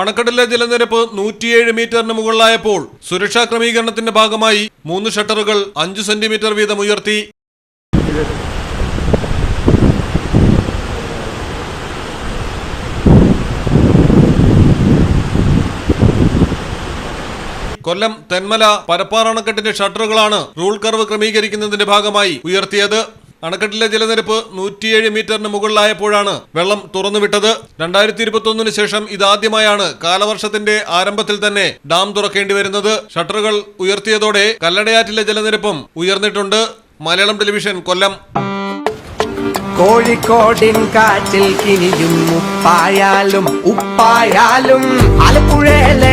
അണക്കെട്ടിലെ ജലനിരപ്പ് നൂറ്റിയേഴ് മീറ്ററിന് മുകളിലായപ്പോൾ സുരക്ഷാ ക്രമീകരണത്തിന്റെ ഭാഗമായി മൂന്ന് ഷട്ടറുകൾ അഞ്ചു സെന്റിമീറ്റർ വീതം ഉയർത്തി. കൊല്ലം തെന്മല പരപ്പാറണക്കെട്ടിന്റെ ഷട്ടറുകളാണ് റൂൾ കർവ് ക്രമീകരിക്കുന്നതിന്റെ ഭാഗമായി ഉയർത്തിയത്. അണക്കെട്ടിലെ ജലനിരപ്പ് നൂറ്റിയേഴ് മീറ്ററിന് മുകളിലായപ്പോഴാണ് വെള്ളം തുറന്നുവിട്ടത്. രണ്ടായിരത്തി ഇരുപത്തി ശേഷം ഇതാദ്യമായാണ് കാലവർഷത്തിന്റെ ആരംഭത്തിൽ തന്നെ ഡാം തുറക്കേണ്ടി വരുന്നത്. ഷട്ടറുകൾ ഉയർത്തിയതോടെ കല്ലടയാറ്റിലെ ജലനിരപ്പും ഉയർന്നിട്ടുണ്ട്. മലയാളം ടെലിവിഷൻ കൊല്ലം. കോഴിക്കോടിൻ കാറ്റിൽ കിനിയും ഉപ്പായാലും ഉപ്പായാലും ആലപ്പുഴയിലെ